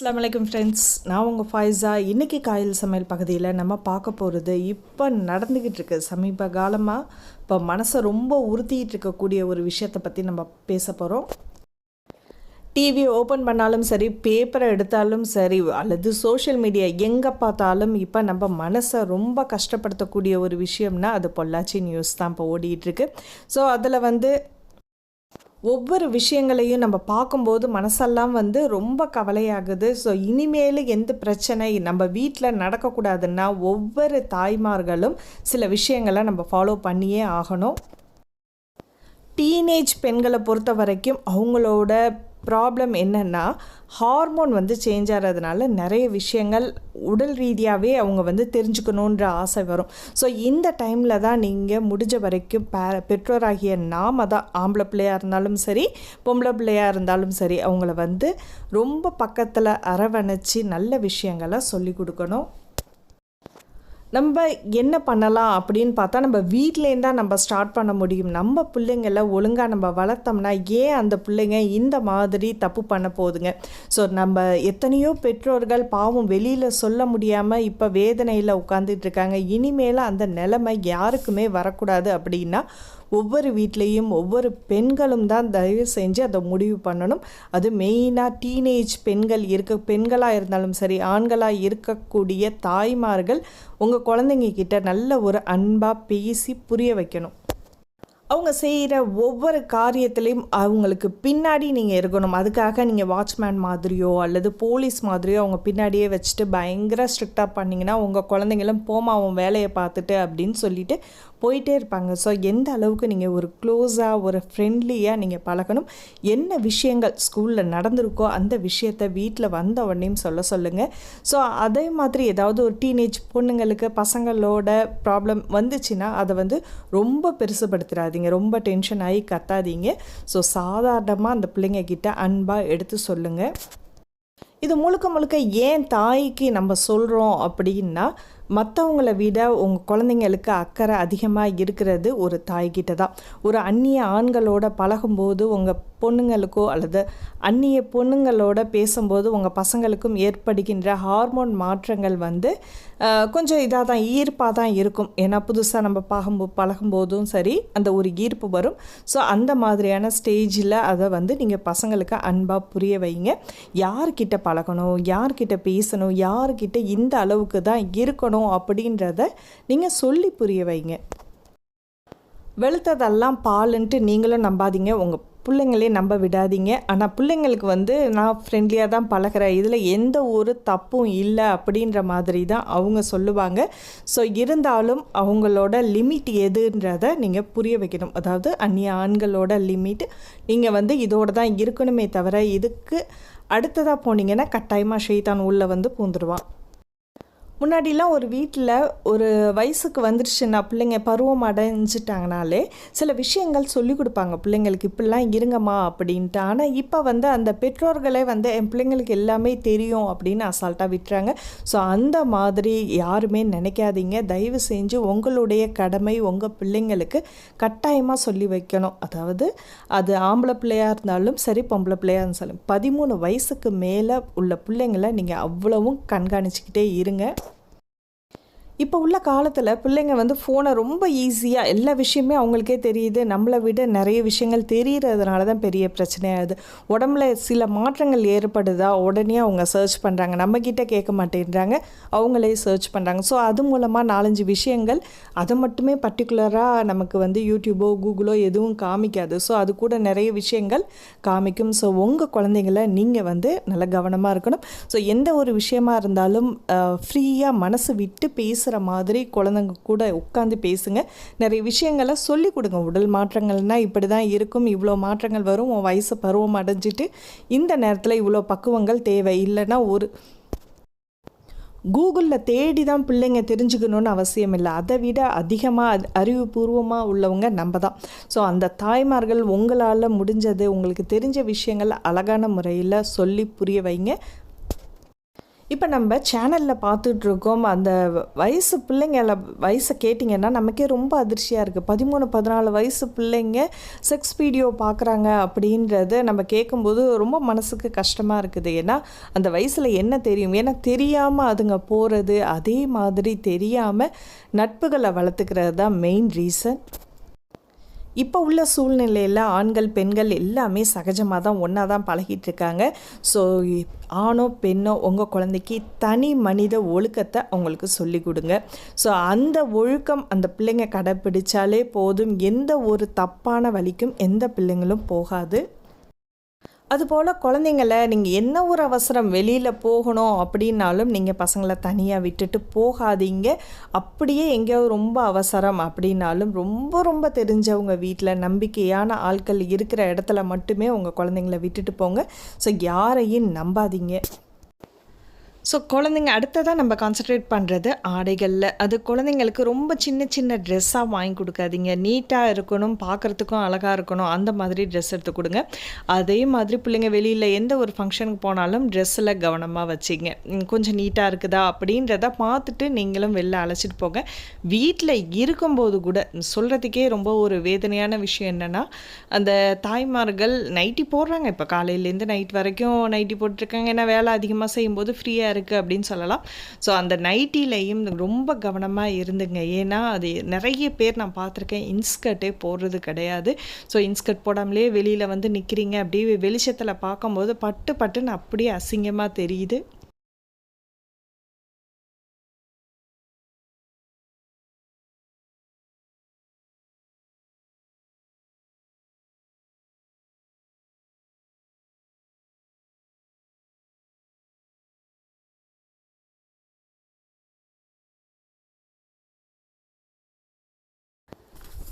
அஸ்லாம் வலைக்கம் ஃப்ரெண்ட்ஸ் நான் உங்கள் ஃபாய்ஸா இன்றைக்கி காயல் சமையல் பகுதியில் நம்ம பார்க்க போகிறது இப்போ நடந்துக்கிட்டு இருக்கு சமீப காலமாக இப்போ மனசை ரொம்ப உறுத்திட்டு இருக்கக்கூடிய ஒரு விஷயத்தை பற்றி நம்ம பேச போகிறோம் டிவி ஓப்பன் பண்ணாலும் சரி பேப்பரை எடுத்தாலும் சரி அல்லது சோஷியல் மீடியா எங்கே பார்த்தாலும் இப்போ நம்ம மனசை ரொம்ப கஷ்டப்படுத்தக்கூடிய ஒரு விஷயம்னா அது பொள்ளாச்சி நியூஸ் தான் இப்போ ஓடிட்டுருக்கு ஸோ அதில் வந்து ஒவ்வொரு விஷயங்களையும் நம்ம பார்க்கும்போது மனசெல்லாம் வந்து ரொம்ப கவலையாகுது. ஸோ இனிமேல் எந்த பிரச்சனை நம்ம வீட்டில் நடக்கக்கூடாதுன்னா ஒவ்வொரு தாய்மார்களும் சில விஷயங்களை நம்ம ஃபாலோ பண்ணியே ஆகணும். டீனேஜ் பெண்களை பொறுத்த வரைக்கும் அவங்களோட ப்ராப்ளம் என்னென்னா ஹார்மோன் வந்து சேஞ்ச் ஆகிறதுனால நிறைய விஷயங்கள் உடல் ரீதியாகவே அவங்க வந்து தெரிஞ்சுக்கணுன்ற ஆசை வரும். ஸோ இந்த டைமில் தான் நீங்கள் முடிஞ்ச வரைக்கும் பே பெற்றோராகிய நாம தான் ஆம்பளை பிள்ளையாக இருந்தாலும் சரி பொம்பளை பிள்ளையாக இருந்தாலும் சரி அவங்கள வந்து ரொம்ப பக்கத்தில் அரவணைச்சி நல்ல விஷயங்களை சொல்லி கொடுக்கணும். நம்ம என்ன பண்ணலாம் அப்படின்னு பார்த்தா நம்ம வீட்லேருந்து தான் நம்ம ஸ்டார்ட் பண்ண முடியும். நம்ம பிள்ளைங்கள ஒழுங்காக நம்ம வளர்த்தோம்னா ஏன் அந்த பிள்ளைங்க இந்த மாதிரி தப்பு பண்ண போகுதுங்க? ஸோ நம்ம எத்தனையோ பெற்றோர்கள் பாவம் வெளியில் சொல்ல முடியாமல் இப்போ வேதனையில் உட்காந்துட்டு இருக்காங்க. இனிமேல் அந்த நிலைமை யாருக்குமே வரக்கூடாது அப்படின்னா ஒவ்வொரு வீட்லேயும் ஒவ்வொரு பெண்களும் தான் தயவு செஞ்சு அதை முடிவு பண்ணணும். அது மெயினாக டீனேஜ் பெண்கள் இருக்க பெண்களாக இருந்தாலும் சரி ஆண்களாக இருக்கக்கூடிய தாய்மார்கள் உங்கள் குழந்தைங்க கிட்ட நல்ல ஒரு அன்பாக பேசி புரிய வைக்கணும். அவங்க செய்கிற ஒவ்வொரு காரியத்திலையும் அவங்களுக்கு பின்னாடி நீங்கள் இருக்கணும். அதுக்காக நீங்கள் வாட்ச்மேன் மாதிரியோ அல்லது போலீஸ் மாதிரியோ அவங்க பின்னாடியே வச்சுட்டு பயங்கர ஸ்ட்ரிக்டாக பண்ணிங்கன்னா உங்கள் குழந்தைங்களும் போமா அவன் வேலையை பார்த்துட்டு அப்படின்னு சொல்லிட்டு போயிட்டே இருப்பாங்க. ஸோ எந்த அளவுக்கு நீங்கள் ஒரு க்ளோஸாக ஒரு ஃப்ரெண்ட்லியாக நீங்கள் பழகணும் என்ன விஷயங்கள் ஸ்கூலில் நடந்திருக்கோ அந்த விஷயத்த வீட்டில் வந்த உடனேயும் சொல்ல சொல்லுங்கள் ஸோ அதே மாதிரி ஏதாவது ஒரு டீனேஜ் பொண்ணுங்களுக்கு பசங்களோட ப்ராப்ளம் வந்துச்சுன்னா அதை வந்து ரொம்ப பெருசுப்படுத்துறாதீங்க ரொம்ப டென்ஷன் ஆகி கத்தாதீங்க. ஸோ சாதாரணமாக அந்த பிள்ளைங்க கிட்ட அன்பாக எடுத்து சொல்லுங்கள் இது முழுக்க முழுக்க ஏன் தாய்க்கு நம்ம சொல்கிறோம் அப்படின்னா மற்றவங்களை விட உங்கள் குழந்தைங்களுக்கு அக்கறை அதிகமாக இருக்கிறது ஒரு தாய்கிட்ட தான் ஒரு அந்நிய ஆண்களோட பழகும்போது உங்கள் பொண்ணுங்களுக்கோ அல்லது அந்நிய பொண்ணுங்களோட பேசும்போது உங்கள் பசங்களுக்கும் ஏற்படுகின்ற ஹார்மோன் மாற்றங்கள் வந்து கொஞ்சம் இதாக தான் ஈர்ப்பாக தான் இருக்கும். ஏன்னா புதுசாக நம்ம பழகும் பழகும்போதும் சரி அந்த ஒரு ஈர்ப்பு வரும். ஸோ அந்த மாதிரியான ஸ்டேஜில் அதை வந்து நீங்கள் பசங்களுக்கு அன்பாக புரிய வைங்க. யார்கிட்ட பழகணும் யார்கிட்ட பேசணும் யார்கிட்ட இந்த அளவுக்கு தான் இருக்கணும் அப்படின்றத நீங்கள் சொல்லி புரிய வைங்க. வெளுத்ததெல்லாம் பாலுன்ட்டு நீங்களும் நம்பாதீங்க. உங்கள் பிள்ளைங்களே நம்ப விடாதீங்க. ஆனால் பிள்ளைங்களுக்கு வந்து நான் ஃப்ரெண்ட்லியாக தான் பழகிறேன். இதில் எந்த ஒரு தப்பும் இல்லை அப்படின்ற மாதிரி தான் அவங்க சொல்லுவாங்க. ஸோ இருந்தாலும் அவங்களோட லிமிட் எதுன்றதை நீங்கள் புரிய வைக்கணும். அதாவது அந்நிய ஆண்களோட லிமிட் நீங்கள் வந்து இதோடு தான் இருக்கணுமே தவிர இதுக்கு அடுத்ததாக போனீங்கன்னா கட்டாயமாக ஷெய்தான் உள்ளே வந்து பூந்துடுவான் முன்னாடிலாம் ஒரு வீட்டில் ஒரு வயசுக்கு வந்துருச்சுன்னா பிள்ளைங்க பருவம் அடைஞ்சிட்டாங்கனாலே சில விஷயங்கள் சொல்லி கொடுப்பாங்க. பிள்ளைங்களுக்கு இப்படிலாம் இருங்கம்மா அப்படின்ட்டு. ஆனால் இப்போ வந்து அந்த பெற்றோர்களே வந்து என் பிள்ளைங்களுக்கு எல்லாமே தெரியும் அப்படின்னு அசால்ட்டாக விட்டுறாங்க. ஸோ அந்த மாதிரி யாருமே நினைக்காதீங்க. தயவு செஞ்சு உங்களுடைய கடமை உங்கள் பிள்ளைங்களுக்கு கட்டாயமாக சொல்லி வைக்கணும். அதாவது அது ஆம்பளை பிள்ளையாக இருந்தாலும் சரி பொம்பளை பிள்ளையாக இருந்தாலும் பதிமூணு வயசுக்கு மேலே உள்ள பிள்ளைங்களை நீங்கள் அவ்வளவும் கண்காணிச்சிக்கிட்டே இருங்க. இப்போ உள்ள காலத்தில் பிள்ளைங்க வந்து ஃபோனை ரொம்ப ஈஸியாக எல்லா விஷயமே அவங்களுக்கே தெரியுது. நம்மளை விட நிறைய விஷயங்கள் தெரிகிறதுனால தான் பெரிய பிரச்சனையாகுது. உடம்புல சில மாற்றங்கள் ஏற்படுதா? உடனே அவங்க சர்ச் பண்ணுறாங்க நம்மக்கிட்ட கேட்க மாட்டேன்றாங்க. அவங்களே சர்ச் பண்ணுறாங்க ஸோ அது மூலமாக நாலஞ்சு விஷயங்கள் அதை மட்டுமே பர்டிகுலராக நமக்கு வந்து யூடியூபோ கூகுளோ எதுவும் காமிக்காது. ஸோ அது கூட நிறைய விஷயங்கள் காமிக்கும். ஸோ உங்கள் குழந்தைங்கள நீங்கள் வந்து நல்ல கவனமாக இருக்கணும். ஸோ எந்த ஒரு விஷயமா இருந்தாலும் ஃப்ரீயாக மனசு விட்டு பேச பேசுகிற மாதிரி குழந்தைங்க கூட உட்காந்து பேசுங்க. நிறைய விஷயங்களை சொல்லி கொடுங்க. உடல் மாற்றங்கள்னால் இப்படி தான் இருக்கும். இவ்வளோ மாற்றங்கள் வரும். உன் வயசு பருவம் அடைஞ்சிட்டு இந்த நேரத்தில் இவ்வளோ பக்குவங்கள் தேவை. இல்லைன்னா ஒரு கூகுளில் தேடி தான் பிள்ளைங்க தெரிஞ்சுக்கணுன்னு அவசியம் இல்லை. அதை விட அதிகமாக அறிவுபூர்வமாக உள்ளவங்க நம்ம தான் ஸோ அந்த தாய்மார்கள் உங்களால் முடிஞ்சது. உங்களுக்கு தெரிஞ்ச விஷயங்கள் அழகான முறையில் சொல்லி புரிய வைங்க. இப்போ நம்ம சேனலில் பார்த்துட்ருக்கோம் அந்த வயசு பிள்ளைங்கள வயசை கேட்டிங்கன்னா நமக்கே ரொம்ப அதிர்ச்சியாக இருக்குது பதிமூணு பதினாலு வயசு பிள்ளைங்க செக்ஸ் வீடியோ பார்க்குறாங்க அப்படின்றத நம்ம கேட்கும்போது ரொம்ப மனசுக்கு கஷ்டமாக இருக்குது. ஏன்னா அந்த வயசில் என்ன தெரியும்? ஏன்னா தெரியாமல் அதுங்க போகிறது அதே மாதிரி தெரியாமல் நட்புகளை வளர்த்துக்கிறது தான் மெயின் ரீசன் இப்போ உள்ள சூழ்நிலையில் ஆண்கள் பெண்கள் எல்லாமே சகஜமாக தான் ஒன்றா தான் பழகிட்டு இருக்காங்க. ஸோ ஆணோ பெண்ணோ உங்கள் குழந்தைக்கு தனி மனித ஒழுக்கத்தை அவங்களுக்கு சொல்லி கொடுங்க. ஸோ அந்த ஒழுக்கம் அந்த பிள்ளைங்க கடைப்பிடிச்சாலே போதும். எந்த ஒரு தப்பான வழிக்கும் எந்த பிள்ளைங்களும் போகாது. அதுபோல் குழந்தைங்கள நீங்கள் என்ன ஒரு அவசரம் வெளியில் போகணும் அப்படின்னாலும் நீங்கள் பசங்களை தனியாக விட்டுட்டு போகாதீங்க. அப்படியே எங்கேயாவது ரொம்ப அவசரம் அப்படின்னாலும் ரொம்ப ரொம்ப தெரிஞ்சவங்க வீட்டில் நம்பிக்கையான ஆட்கள் இருக்கிற இடத்துல மட்டுமே உங்கள் குழந்தைங்கள விட்டுட்டு போங்க. ஸோ யாரையும் நம்பாதீங்க. ஸோ குழந்தைங்க அடுத்ததாக நம்ம கான்சன்ட்ரேட் பண்ணுறது ஆடைகளில். அது குழந்தைங்களுக்கு ரொம்ப சின்ன சின்ன ட்ரெஸ்ஸாக வாங்கி கொடுக்காதீங்க. நீட்டாக இருக்கணும் பார்க்குறதுக்கும் அழகாக இருக்கணும் அந்த மாதிரி ட்ரெஸ் எடுத்து கொடுங்க. அதே மாதிரி பிள்ளைங்க வெளியில் எந்த ஒரு ஃபங்க்ஷனுக்கு போனாலும் ட்ரெஸ்ஸில் கவனமாக வச்சிங்க. கொஞ்சம் நீட்டாக இருக்குதா அப்படின்றத பார்த்துட்டு நீங்களும் வெளில அழைச்சிட்டு போங்க. வீட்டில் இருக்கும்போது கூட சொல்கிறதுக்கே ரொம்ப ஒரு வேதனையான விஷயம் என்னென்னா அந்த தாய்மார்கள் நைட்டி போடுறாங்க. இப்போ காலையிலேருந்து நைட் வரைக்கும் நைட்டி போட்டிருக்காங்க ஏன்னா வேலை அதிகமாக செய்யும்போது ஃப்ரீயாக இருக்குது அப்படின்னு சொல்லலாம். ஸோ அந்த நைட்டிலையும் ரொம்ப கவனமாக இருந்துங்க. ஏன்னா அது நிறைய பேர் நான் பார்த்துருக்கேன் இன்ஸ்கர்ட்டே போடுறது கிடையாது. ஸோ இன்ஸ்கர்ட் போடாமலே வெளியில் வந்து நிற்கிறீங்க அப்படியே வெளிச்சத்தில் பார்க்கும்போது பட்டு பட்டுன்னு அப்படியே அசிங்கமாக தெரியுது.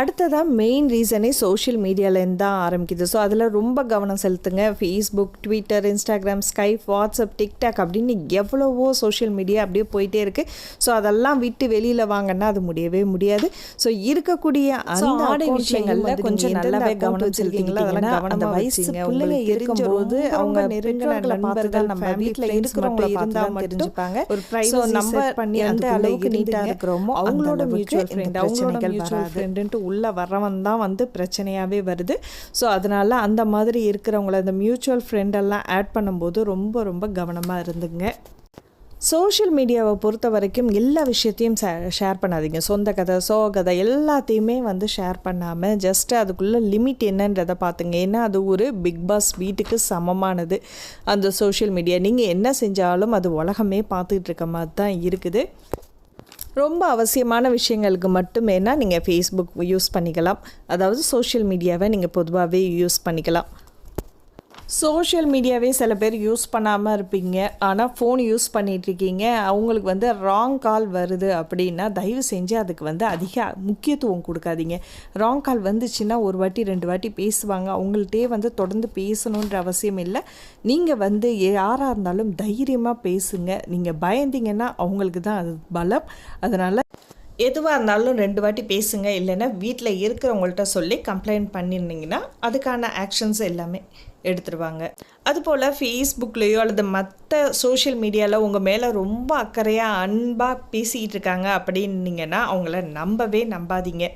அடுத்ததாக மெயின் ரீசனே சோஷியல் மீடியாலேருந்து தான் ஆரம்பிக்குது. ஸோ அதில் ரொம்ப கவனம் செலுத்துங்க. Facebook Twitter Instagram Skype WhatsApp TikTok அப்படின்னு எவ்வளவோ சோஷியல் மீடியா அப்படியே போயிட்டே இருக்குது ஸோ அதெல்லாம் விட்டு வெளியில் வாங்கன்னா அது முடியவே முடியாது. ஸோ இருக்கக்கூடிய அந்த ஆடை விஷயங்களில் கொஞ்சம் நல்லாவே கவனம் செலுத்திங்களா அதெல்லாம் கவனம் வயசு பிள்ளைங்க இருக்கும்போது அவங்க நெருங்கின நண்பர்கள் நம்ம வீட்டில் இருக்கிறவங்க இருந்தால் தெரிஞ்சுப்பாங்க ஒரு ப்ரைஸ் நம்ம பண்ணி அந்த அளவுக்கு நீட்டாக இருக்கிறோமோ அவங்களோட மியூச்சுவல் ஃப்ரெண்ட் அவங்களோட மியூச்சுவல் ஃப்ரெண்டுன்ட்டு உள்ளே வர்றவன் தான் வந்து பிரச்சனையாகவே வருது. ஸோ அதனால் அந்த மாதிரி இருக்கிறவங்கள அந்த மியூச்சுவல் ஃப்ரெண்டெல்லாம் ஆட் பண்ணும்போது ரொம்ப ரொம்ப கவனமாக இருந்துங்க. சோஷியல் மீடியாவை பொறுத்த வரைக்கும் எல்லா விஷயத்தையும் ஷேர் பண்ணாதீங்க. சொந்த கதை சோ கதை எல்லாத்தையுமே வந்து ஷேர் பண்ணாமல் ஜஸ்ட்டு அதுக்குள்ளே லிமிட் என்னன்றதை பார்த்துங்க. ஏன்னா அது ஒரு பிக் பாஸ் வீட்டுக்கு சமமானது. அந்த சோஷியல் மீடியா நீங்கள் என்ன செஞ்சாலும் அது உலகமே பார்த்துக்கிட்டு இருக்க மாதிரி தான் இருக்குது. ரொம்ப அவசியமான விஷயங்களுக்கு மட்டுமேனா நீங்கள் ஃபேஸ்புக் யூஸ் பண்ணிக்கலாம். அதாவது சோஷியல் மீடியாவை நீங்கள் பொதுவாகவே யூஸ் பண்ணிக்கலாம். சோஷியல் மீடியாவே சில பேர் யூஸ் பண்ணாமல் இருப்பீங்க. ஆனால் ஃபோன் யூஸ் பண்ணிகிட்ருக்கீங்க அவங்களுக்கு வந்து ராங் கால் வருது அப்படின்னா தயவு செஞ்சு அதுக்கு வந்து அதிக முக்கியத்துவம் கொடுக்காதீங்க. ராங் கால் வந்துச்சுன்னா ஒரு வாட்டி ரெண்டு வாட்டி பேசுவாங்க. அவங்கள்ட்டே வந்து தொடர்ந்து பேசணுன்ற அவசியம் இல்லை. நீங்கள் வந்து யாராக இருந்தாலும் தைரியமாக பேசுங்க. நீங்கள் பயந்தீங்கன்னா அவங்களுக்கு தான் அது பலம். அதனால் எதுவாக இருந்தாலும் ரெண்டு வாட்டி பேசுங்க. இல்லைன்னா வீட்டில் இருக்கிறவங்கள்ட்ட சொல்லி கம்ப்ளைண்ட் பண்ணியிருந்தீங்கன்னா அதுக்கான ஆக்ஷன்ஸ் எல்லாமே. எடுத்துருவாங்க. அதுபோல் ஃபேஸ்புக்லேயோ அல்லது மற்ற சோஷியல் மீடியாவில் உங்கள் மேலே ரொம்ப அக்கறையாக அன்பாக பேசிக்கிட்டு இருக்காங்க அப்படின்னீங்கன்னா அவங்கள நம்பவே நம்பாதீங்க.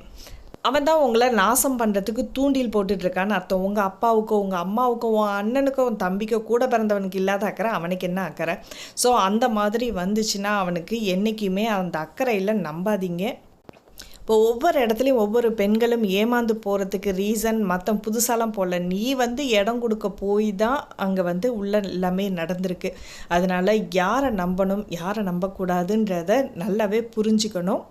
அவன் தான் உங்களை நாசம் பண்ணுறதுக்கு தூண்டில் போட்டுட்ருக்கான்னு அர்த்தம். உங்கள் அப்பாவுக்கோ உங்கள் அம்மாவுக்கோ உன் அண்ணனுக்கோ உன் தம்பிக்கோ கூட பிறந்தவனுக்கு இல்லாத அக்கறை அவனுக்கு என்ன அக்கறை? ஸோ அந்த மாதிரி வந்துச்சுன்னா அவனுக்கு என்றைக்குமே அந்த அக்கறையில் நம்பாதீங்க. இப்போ ஒவ்வொரு இடத்துலையும் ஒவ்வொரு பெண்களும் ஏமாந்து போகிறதுக்கு ரீசன் மற்ற புதுசாலாம் போடல. நீ வந்து இடம் கொடுக்க போய் தான் அங்கே வந்து உள்ள எல்லாமே நடந்திருக்கு. அதனால் யாரை நம்பணும் யாரை நம்பக்கூடாதுன்றத நல்லாவே புரிஞ்சுக்கணும்.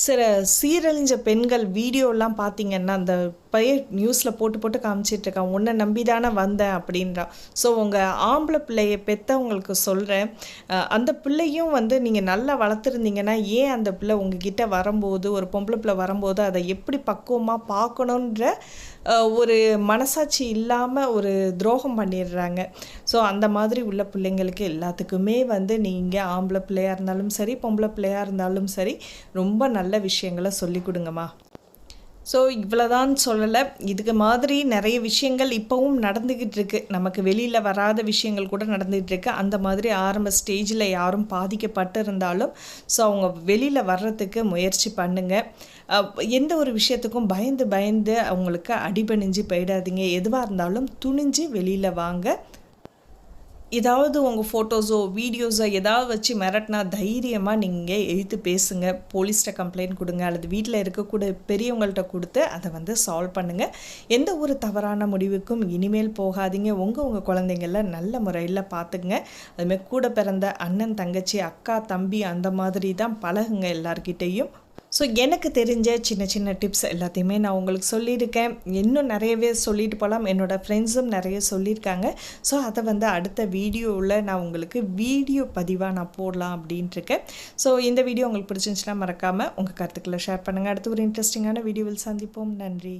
சில சீரழிஞ்ச பெண்கள் வீடியோலாம் பார்த்தீங்கன்னா அந்த பையன் நியூஸில் போட்டு போட்டு காமிச்சிட்ருக்கான் உன்னை நம்பி தானே வந்தேன் அப்படின்றான் ஸோ உங்கள் ஆம்பளை பிள்ளையை பெற்றவங்களுக்கு சொல்கிறேன் அந்த பிள்ளையும் வந்து நீங்கள் நல்லா வளர்த்துருந்தீங்கன்னா ஏன் அந்த பிள்ளை உங்ககிட்ட வரும்போது ஒரு பொம்பளை பிள்ளை வரும்போது அதை எப்படி பக்குவமாக பார்க்கணுன்ற ஒரு மனசாட்சி இல்லாமல் ஒரு துரோகம் பண்ணிடுறாங்க. ஸோ அந்த மாதிரி உள்ள பிள்ளைங்களுக்கு எல்லாத்துக்குமே வந்து நீங்கள் ஆம்பளை பிள்ளையாக இருந்தாலும் சரி பொம்பளை பிள்ளையாக இருந்தாலும் சரி ரொம்ப நல்ல விஷயங்களை சொல்லி கொடுங்கம்மா. ஸோ இவ்வளோதான் சொல்லலை. இதுக்கு மாதிரி நிறைய விஷயங்கள் இப்போவும் நடந்துக்கிட்டு இருக்கு. நமக்கு வெளியில் வராத விஷயங்கள் கூட நடந்துக்கிட்டு இருக்கு. அந்த மாதிரி ஆரம்ப ஸ்டேஜில் யாரும் பாதிக்கப்பட்டு இருந்தாலும் ஸோ அவங்க வெளியில் வர்றதுக்கு முயற்சி பண்ணுங்கள் எந்த ஒரு விஷயத்துக்கும் பயந்து பயந்து அவங்களுக்கு அடிபணிஞ்சு போயிடாதீங்க. எதுவாக இருந்தாலும் துணிஞ்சு வெளியில் வாங்க. ஏதாவது உங்கள் ஃபோட்டோஸோ வீடியோஸோ ஏதாவது வச்சு மிரட்டினா தைரியமாக நீங்கள் எழுத்து பேசுங்க. போலீஸ்கிட்ட கம்ப்ளைண்ட் கொடுங்க. அல்லது வீட்டில் இருக்கக்கூடிய பெரியவங்கள்ட்ட கொடுத்து அதை வந்து சால்வ் பண்ணுங்கள் எந்த ஒரு தவறான முடிவுக்கும் இனிமேல் போகாதீங்க. உங்கள் உங்கள் குழந்தைங்கள நல்ல முறையில் பார்த்துக்குங்க. அதுமாதிரி கூட பிறந்த அண்ணன் தங்கச்சி அக்கா தம்பி அந்த மாதிரி தான் பழகுங்க எல்லார்கிட்டேயும். ஸோ எனக்கு தெரிஞ்ச சின்ன சின்ன டிப்ஸ் எல்லாத்தையுமே நான் உங்களுக்கு சொல்லியிருக்கேன். இன்னும் நிறையவே சொல்லிட்டு போகலாம் என்னோடய ஃப்ரெண்ட்ஸும் நிறைய சொல்லியிருக்காங்க. ஸோ அதை வந்து அடுத்த வீடியோவில் நான் உங்களுக்கு வீடியோ பதிவாக நான் போடலாம் அப்படின்ட்டு இருக்கேன் ஸோ இந்த வீடியோ உங்களுக்கு பிடிச்சிருந்துச்சுன்னா மறக்காமல் உங்கள் கருத்துக்களை ஷேர் பண்ணுங்கள் அடுத்து ஒரு இன்ட்ரெஸ்டிங்கான வீடியோவில் சந்திப்போம். நன்றி.